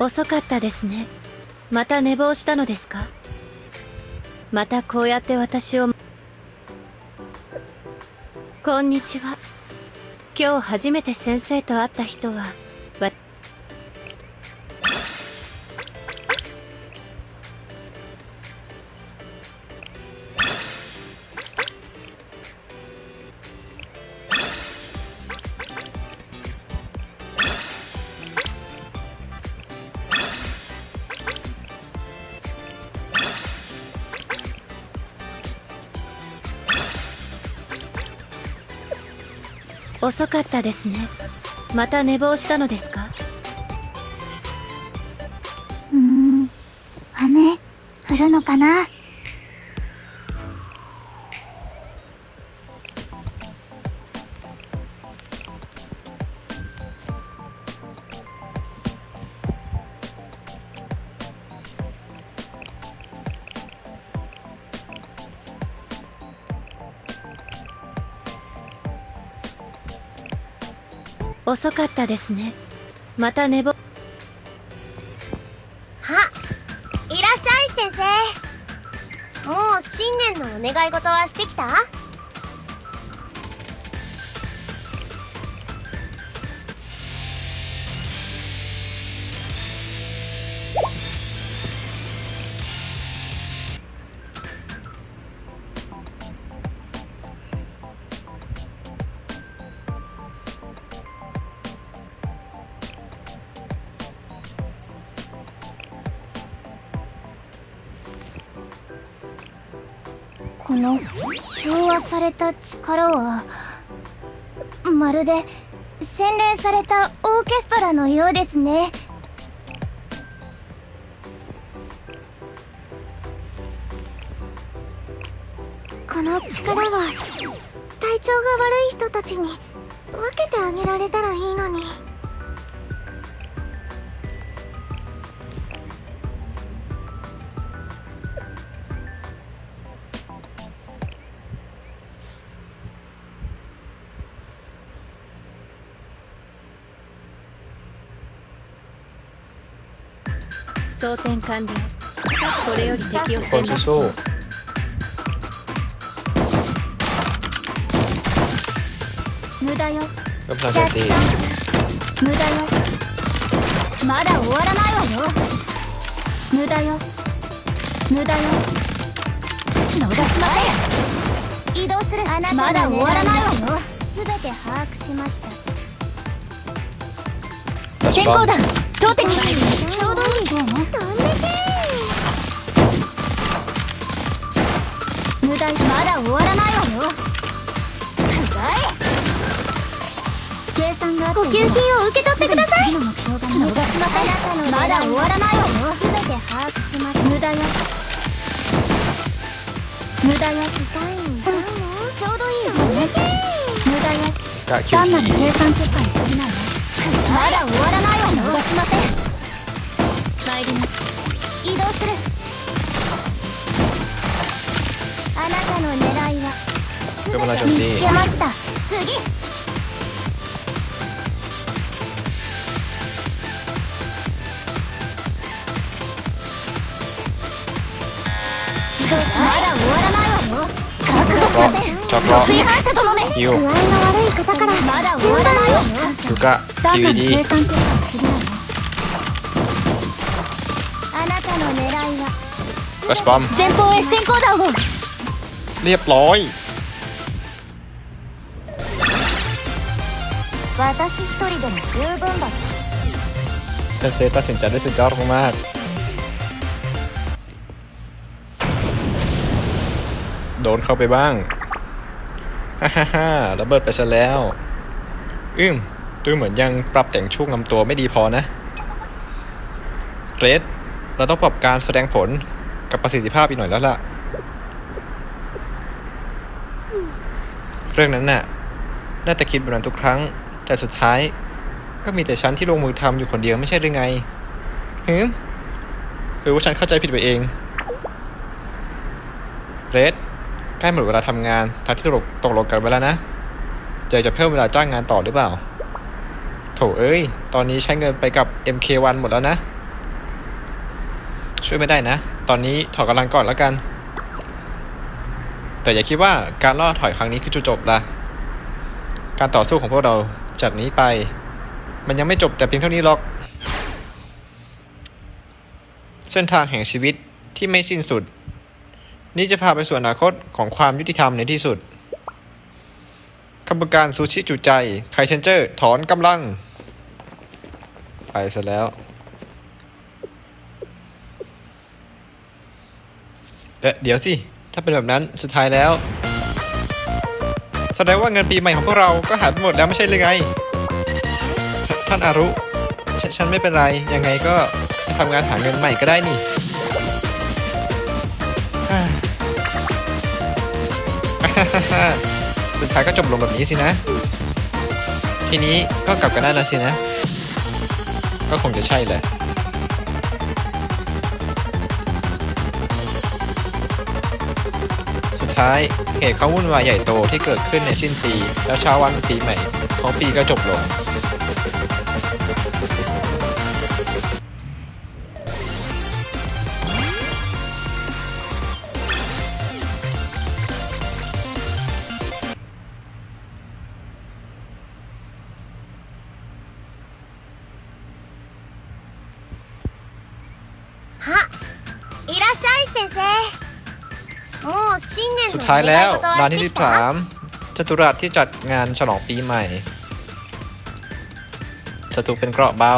遅かったですね。また寝坊したのですか？またこうやって私を。こんにちは。今日初めて先生と会った人は、遅かったですね。また寝坊したのですか？うーん。雨？降るのかな？遅かったですね。また寝坊、あいらっしゃい先生もう新年のお願い事はしてきた？の調和された力はまるで洗練されたオーケストラのようですね。この力は体調が悪い人たちに分けてあげられたらいいのに。装転換でこれより敵を攻めしよう。無駄よ。無駄よ。まだ終わらないわよ。無駄よ。無駄よ。逃しません。移動する。あなたまだ終わらないわよ。す。べて把握しました。先行だ強敵ちょうどいい無駄まだ終わらないわよ。計算が品を受け取ってください逃しませんまだ終わらないわよ全て把握します無駄や無駄や痛いちょうどいい無駄や単なる計算結果にぎない。わまだ終わらないわよ逃しま参ります。移動する。あなたの狙いは。全て見つけました。次。まだ終わらないわよ。覚悟し炊飯具合悪い方から。 ดัชบอม 前方へ先行弾を เรียบร้อย 私一人でも十分だ เซนเซตัดสินใจได้สุดยอดมากๆโดนเข้าไปบ้าง ฮ่าฮ่าฮ่าระเบิดไปซะแล้ว อืมดูเหมือนยังปรับแต่งช่วงลำตัวไม่ดีพอนะเรดเราต้องปรับการแสดงผล กับประสิทธิภาพอีกหน่อยแล้วล่ะ เรื่องนั้นน่ะ น่าจะคิดแบบนั้นทุกครั้ง แต่สุดท้าย ก็มีแต่ฉันที่ลงมือทำอยู่คนเดียวไม่ใช่หรือไงฮึหรือว่าฉันเข้าใจผิดไปเอง เรดใกล้หมดเวลาทำงานทางที่ตกลงตกลงกันไว้แล้วนะเจอจะเพิ่มเวลาจ้างงานต่อหรือเปล่า โถเอ้ย ตอนนี้ใช้เงินไปกับ MK1 หมดแล้วนะ ช่วยไม่ได้นะ ตอนนี้ถอดกำลังก่อนแล้วกัน แต่อย่าคิดว่าการล่อถอยครั้งนี้คือจุดจบละการต่อสู้ของพวกเราจากนี้ไป มันยังไม่จบแต่เพียงเท่านี้หรอก เส้นทางแห่งชีวิตที่ไม่สิ้นสุด นี่จะพาไปสู่อนาคตของความยุติธรรมในที่สุดขบวนการซูชิจุใจ ไคเชนเจอร์ ถอนกำลัง ไปซะแล้ว เอ๊ะเดี๋ยวสิ ถ้าเป็นแบบนั้นสุดท้ายแล้ว แสดงว่าเงินปีใหม่ของพวกเราก็หายไปหมดแล้วไม่ใช่เลยไง ท่านอารุฉฉันไม่เป็นไร ยังไงก็ทำงานหาเงินใหม่ก็ได้นี่สุดท้ายก็จบลงแบบนี้สินะ ทีนี้ก็กลับกันได้แล้วสินะ ก็คงจะใช่แหละ ท้ายเหตุความวุ่นวายใหญ่โตที่เกิดขึ้นในสิ้นปี แล้วเช้าวันปีใหม่ของปีก็จบลง ท้ายแล้วร้านที่สิบสามจตุรัสที่จัดงานฉลองปีใหม่ศัตรูเป็นเกราะเบา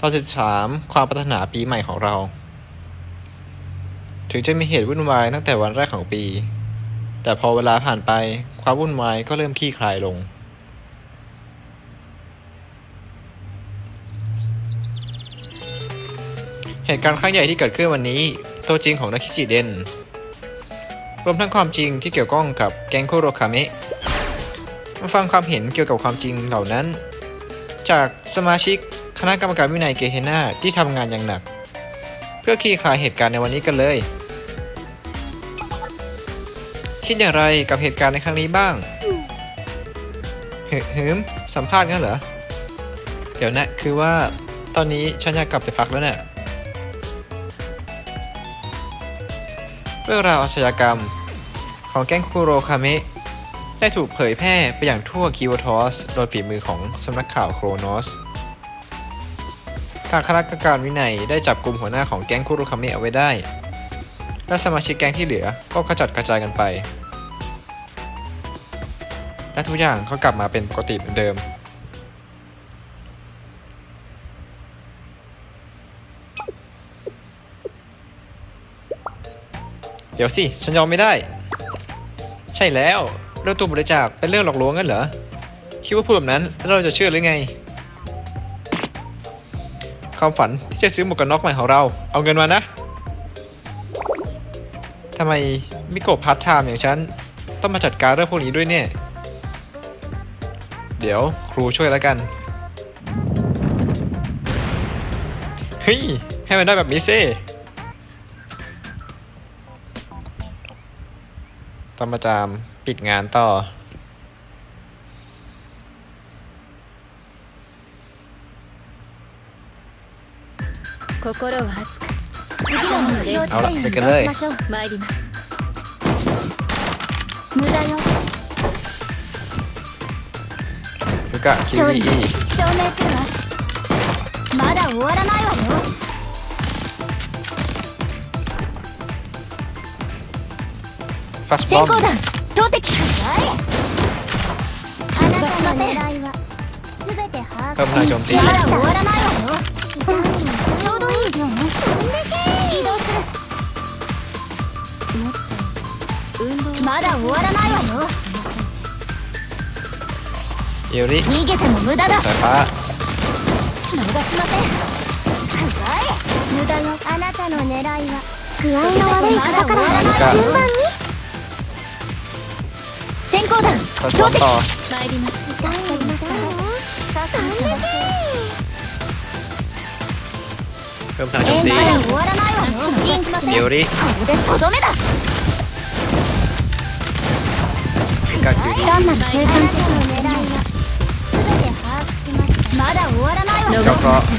ตอนสิบสามความปรารถนาปีใหม่ของเรา ถึงจะมีเหตุวุ่นวายตั้งแต่วันแรกของปี แต่พอเวลาผ่านไปความวุ่นวายก็เริ่มคลี่คลายลง เหตุการณ์ครั้งใหญ่ที่เกิดขึ้นวันนี้ ตัวจริงของนักคิจิเดน รวมทั้งความจริงที่เกี่ยวข้องกับแก๊งโคโรคาเมะ มาฟังความเห็นเกี่ยวกับความจริงเหล่านั้น จากสมาชิกคณะกรรมการวินัยเกเฮนาที่ทำงานอย่างหนัก เพื่อคลี่คลายเหตุการณ์ในวันนี้กันเลย คิดอย่างไรกับเหตุการณ์ในครั้งนี้บ้างหหืมสัมภาษณ์งั้นเหรอ เดี๋ยวนะ คือว่าตอนนี้ฉันอยากกลับไปพักแล้วเนี่ย รื่องราวอาชญากรรม ของแก๊งคุโรคาเมะได้ถูกเผยแพร่ไปอย่างทั่วคิวทอสโดยฝีมือของสำนักข่าวโครโนสทางคณะกรรมการวินัยได้จับกลุ่มหัวหน้าของแก๊งคุโรคาเมะเอาไว้ได้ และสมาชิกแก๊งที่เหลือก็กระจัดกระจายกันไป และทุกอย่างก็กลับมาเป็นปกติเหมือนเดิม ดี๋ยวสิ ฉันยอมไม่ได้ ใช่แล้วเรื่องตู้บริจาคเป็นเรื่องหลอกลวงงั้นเหรอ คิดว่าพูดแบบนั้นแล้วเราจะเชื่อหรือไง ความฝันที่จะซื้อหมวกกันน็อกใหม่ของเรา เอาเงินมานะทำไมมิโกะพาร์ทไทม์อย่างฉัน ต้องมาจัดการเรื่องพวกนี้ด้วยเนี่ย เดี๋ยวครูช่วยแล้วกัน เฮ้ย ให้มันได้แบบนี้สิ ต้องมาจามปิดงานต่อ 心は熱く次の目標地点に移動しましょう参ります無駄よลูกะคิว 勝 รี 利証明するわまだ終わらないわよ Flash まうすまだ終わらないわよ。逃げても無駄だ。しません。無駄よ。あなたの狙いは。具合の悪い。方か。ら順番に。先行弾 ฟัสบอมต่อ 参ります痛いのましたさあ เพิ่มพลังโจมตี まだ終わらないわよリンクしません เอริ これでとどめだลูกะคิวรี 単なる計算あなたの狙いは まだ終わらないわよ逃しません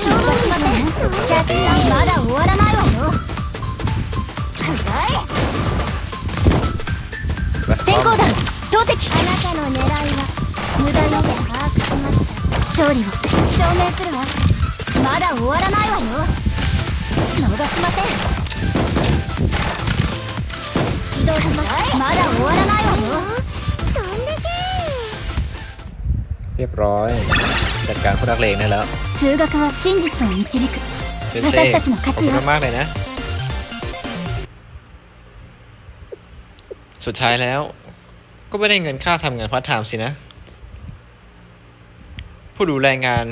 逃しませんキャッチまだ終わらない あなたの狙いは無駄よで把握しました勝利を証明するわまだ終わらないわよ逃しません移動しますまだ終わらないわよ飛んでけ เรียบร้อย จัดการพวกนักเลงได้แล้ว 数学は真実を導く เซนเซ่ 私たちの ขอบ 勝ち คุ よ ณมากๆเลยนะ สุดท้ายแล้ว ก็ไม่ได้เงินค่าทำงานพาร์ทไทม์สินะ ผู้ดูแลงาน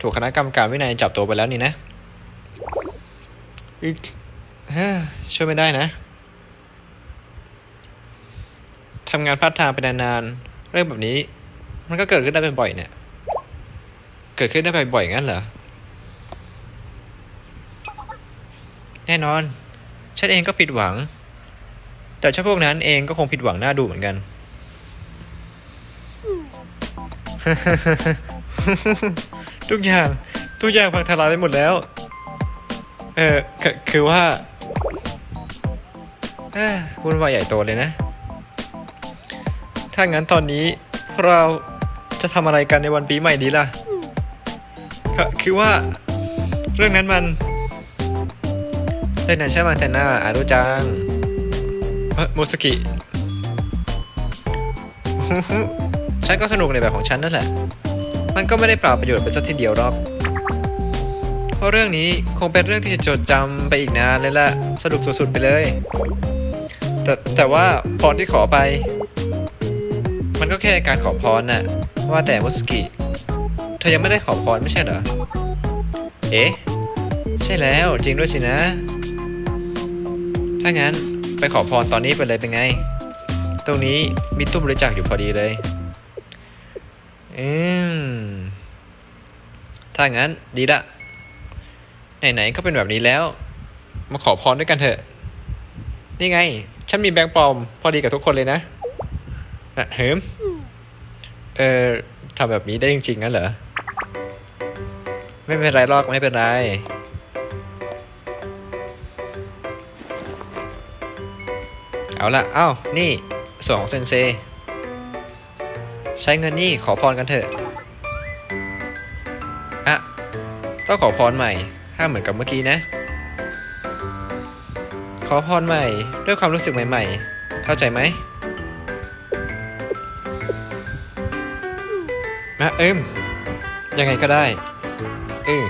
ถูกคณะกรรมการวินัยจับตัวไปแล้วนี่นะอึกฮ้อช่วยไม่ได้นะทำงานพาร์ทไทม์ไปนานๆเรื่องแบบนี้ มันก็เกิดขึ้นได้เป็นบ่อยเนี่ย เกิดขึ้นได้บ่อยๆงั้นเหรอ แน่นอน ฉันเองก็ผิดหวัง แต่เจ้าพวกนั้นเองก็คงผิดหวังหน้าดูเหมือนกัน ทุกอย่างทุกอย่างพังทลายไปหมดแล้ว เออคือคือว่าเอ้วุ่นวายใหญ่โตเลยนะ ถ้างั้นตอนนี้เราจะทำอะไรกันในวันปีใหม่ดีล่ะ คือคือว่าเรื่องนั้นมันเล่นนั้นใช่ไหมแต่หน้าอารุจัง เอ้อมุสกิ ฉันก็สนุกในแบบของฉันนั่นแหละ มันก็ไม่ได้เปล่าประโยชน์ไปสักทีเดียวหรอก เพราะเรื่องนี้คงเป็นเรื่องที่จะจดจำไปอีกนานเลยละสนุกสุดๆไปเลย แต่แต่ว่าพรที่ขอไป มันก็แค่การขอพรน่ะ ว่าแต่มุสกิ เธอยังไม่ได้ขอพรไม่ใช่เหรอ เอ๊ะ ใช่แล้วจริงด้วยสินะ ถ้างั้นไปขอพรตอนนี้ไปเลยเป็นไง ตรงนี้มีตู้บริจาคอยู่พอดีเลย อืม ถ้างั้นดีละ ไหนๆก็เป็นแบบนี้แล้ว มาขอพรด้วยกันเถอะ นี่ไง ฉันมีแบงค์ปลอม พอดีกับทุกคนเลยนะอะเฮิมเออทำแบบนี้ได้จริงๆงั้นเหรอ ไม่เป็นไรหรอกไม่เป็นไรเอาละ เอ้า นี่ ส่วนของเซนเซ ใช้เงินนี่ขอพรกันเถอะอะต้องขอพรใหม่ห้ามเหมือนกับเมื่อกี้นะ ขอพรใหม่ด้วยความรู้สึกใหม่ ๆ เข้าใจไหมนะเอิมยังไงก็ได้เออ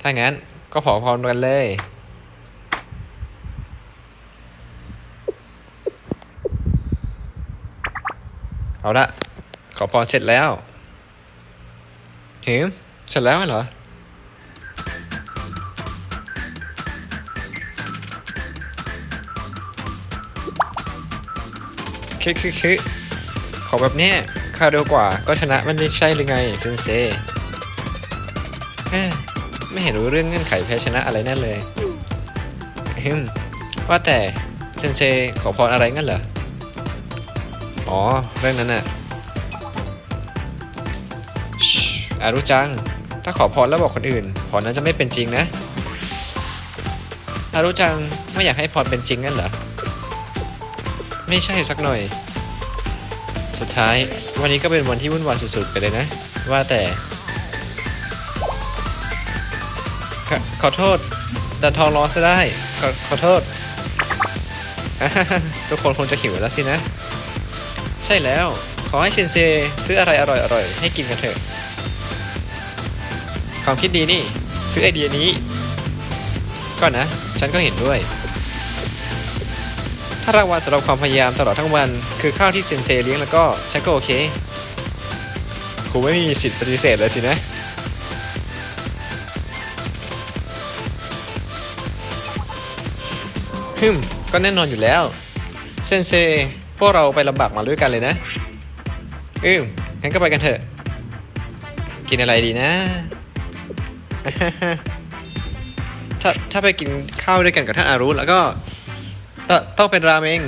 ถ้างั้นก็ขอพรกันเลย เอาละขอพรเสร็จแล้วเห็นเสร็จแล้วเหรอคือคือคือขอแบบนี้ข้าเร็วกว่าก็ชนะมันไม่ใช่หรือไงเซนเซไม่เห็นรู้เรื่องเงื่อนไขแพ้ชนะอะไรนั่นเลยฮึมว่าแต่เซนเซขอพรอะไรงั้นเหรอ อ๋อ เรื่องนั้นน่ะอารุจัง ถ้าขอพรแล้วบอกคนอื่นพรนั้นจะไม่เป็นจริงนะอารุจังไม่อยากให้พรเป็นจริงงั้นเหรอ ไม่ใช่สักหน่อย สุดท้ายวันนี้ก็เป็นวันที่วุ่นวายสุดๆไปเลยนะ ว่าแต่ขอขอโทษ ดันทองร้อนซะได้ ขอขอโทษ ทุกคนคงจะหิวแล้วสินะ ช่แล้ว ขอให้เชนเซซื้ออะไรอร่อยๆให้กินกันเถอะความคิดดีนี่ ซื้อไอเดียนี้ ก็นะ ฉันก็เห็นด้วย ถ้ารางวัลสำหรับความพยายามตลอดทั้งวัน คือข้าวที่เซนเซเลี้ยงแล้วก็ฉันก็โอเคคงไม่มีสิทธิ์ปฏิเสธเลยสินะฮึมก็แน่นอนอยู่แล้ว เซนเซ พวกเราไปลำบากมาด้วยกันเลยนะ อืมงั้นก็ไปกันเถอะ กินอะไรดีนะ ถ้าถ้าไปกินข้าวด้วยกันกับท่านอารุแล้วก็ตต้องเป็นราเมง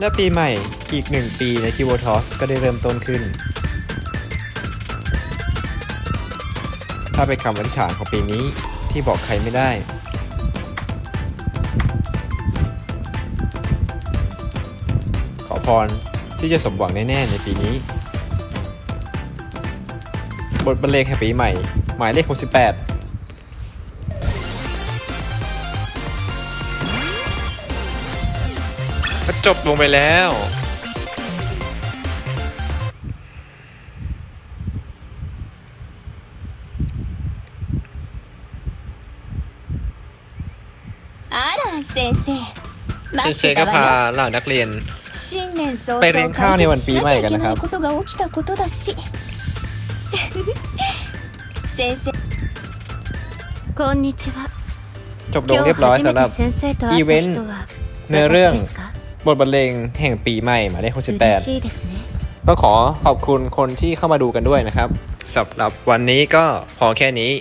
และปีใหม่อีกหนึ่งปีในคิวทอสก็ได้เริ่มต้นขึ้น ถ้าเป็นคำอธิษฐานของปีนี้ ที่บอกใครไม่ได้ ขอพรที่จะสมหวังแน่ๆในปีนี้ บทบรรเลงแห่งปีใหม่ หมายเลข 68ก็จบลงไปแล้ว あら先生 เซนเซก็พาเหล่านักเรียน 新年早ไปเลี้ยงข้าวในวันปีใหม่กันนะครับ ことが起きたことだし先生こんにちは จบลง 今日 เรียบร้อย 初め สำหรับ て先生と会った人は ในเรื่อง 私ですか บทบรรเลงแห่งปีใหม่หมายเลข 嬉し68いですね ต้องขอขอบคุณคนที่เข้ามาดูกันด้วยนะครับสำหรับวันนี้ก็พอแค่นี้